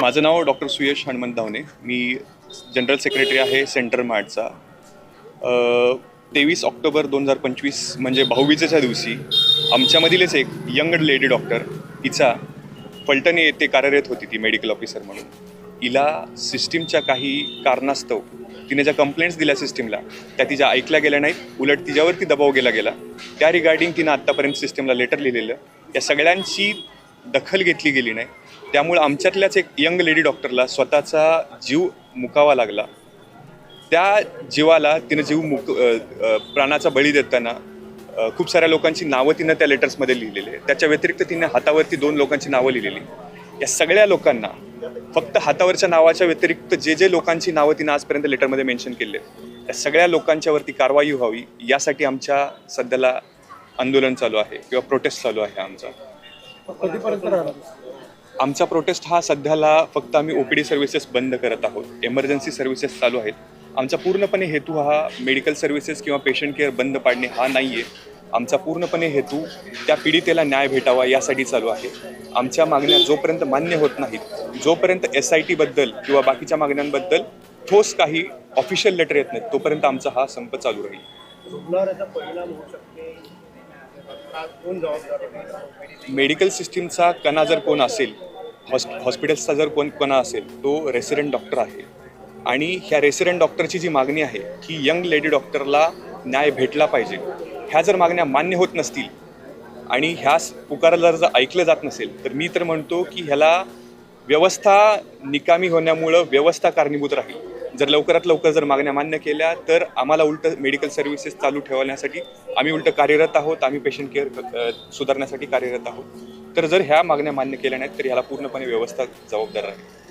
माझं नाव डॉक्टर सुयश हनुमंत धावणे. मी जनरल सेक्रेटरी आहे सेंटर मार्टचा. तेवीस ऑक्टोबर दोन हजार पंचवीस म्हणजे भाऊबीजेच्या दिवशी आमच्यामधीलच एक यंग लेडी डॉक्टर हिचा फलटण येथे कार्यरत होती ती मेडिकल ऑफिसर म्हणून. हिला सिस्टीमच्या काही कारणास्तव तिने ज्या कंप्लेंट्स दिल्या सिस्टीमला त्या तिच्या ऐकल्या गेल्या नाहीत. उलट तिच्यावरती दबाव गेला गेला. त्या रिगार्डिंग तिनं आत्तापर्यंत सिस्टीमला लेटर लिहिलेलं. या सगळ्यांची दखल घेतली गेली नाही. त्यामुळे आमच्यातल्याच एक यंग लेडी डॉक्टरला स्वतःचा जीव मुकावा लागला. त्या जीवाला तिनं जीव मुक प्राणाचा बळी देताना खूप साऱ्या लोकांची नावं तिनं त्या लेटर्समध्ये लिहिलेली आहे त्याच्या व्यतिरिक्त तिने हातावरती दोन लोकांची नावं लिहिलेली या सगळ्या लोकांना फक्त हातावरच्या नावाच्या व्यतिरिक्त जे जे लोकांची नावं तिनं आजपर्यंत लेटरमध्ये मेन्शन केले त्या सगळ्या लोकांच्यावरती कारवाई व्हावी यासाठी आमच्या सध्याला आंदोलन चालू आहे किंवा प्रोटेस्ट चालू आहे आमचा. कधीपर्यंत राहणार? आमचा प्रोटेस्ट हा सध्याला फक्त आम्ही ओ पी डी सर्व्हिसेस बंद करत आहोत. एमर्जन्सी सर्व्हिसेस चालू आहेत. आमचा पूर्णपणे हेतू हा मेडिकल सर्व्हिसेस किंवा पेशंट केअर बंद पाडणे हा नाही आहे आमचा पूर्णपणे हेतू त्या पीडितेला न्याय भेटावा यासाठी चालू आहे. आमच्या मागण्या जोपर्यंत मान्य होत नाहीत जोपर्यंत एस आय टीबद्दल किंवा बाकीच्या मागण्यांबद्दल ठोस काही ऑफिशियल लेटर येत नाहीत तोपर्यंत आमचा हा संप चालू राहील? मेडिकल सिस्टीमचा कणा जर कोण असेल हॉस् हॉस्पिटल्सचा जर कोण कोणा असेल तो रेसिडेंट डॉक्टर आहे. आणि ह्या रेसिडेंट डॉक्टरची जी मागणी आहे की यंग लेडी डॉक्टरला न्याय भेटला पाहिजे ह्या जर मागण्या मान्य होत नसतील आणि ह्या पुकाराला जर ऐकलं जात नसेल तर मी तर म्हणतो की ह्याला व्यवस्था निकामी होण्यामुळं व्यवस्था कारणीभूत राहील. जर लवकरात लवकर जर मागण्या मान्य केल्या तर आम्हाला उलट मेडिकल सर्व्हिसेस चालू ठेवण्यासाठी आम्ही उलट कार्यरत आहोत आम्ही पेशंट केअर सुधारण्यासाठी कार्यरत आहोत. तर जर ह्या मागण्या मान्य केल्या नाहीत तर ह्याला पूर्णपणे व्यवस्था जबाबदार राहील.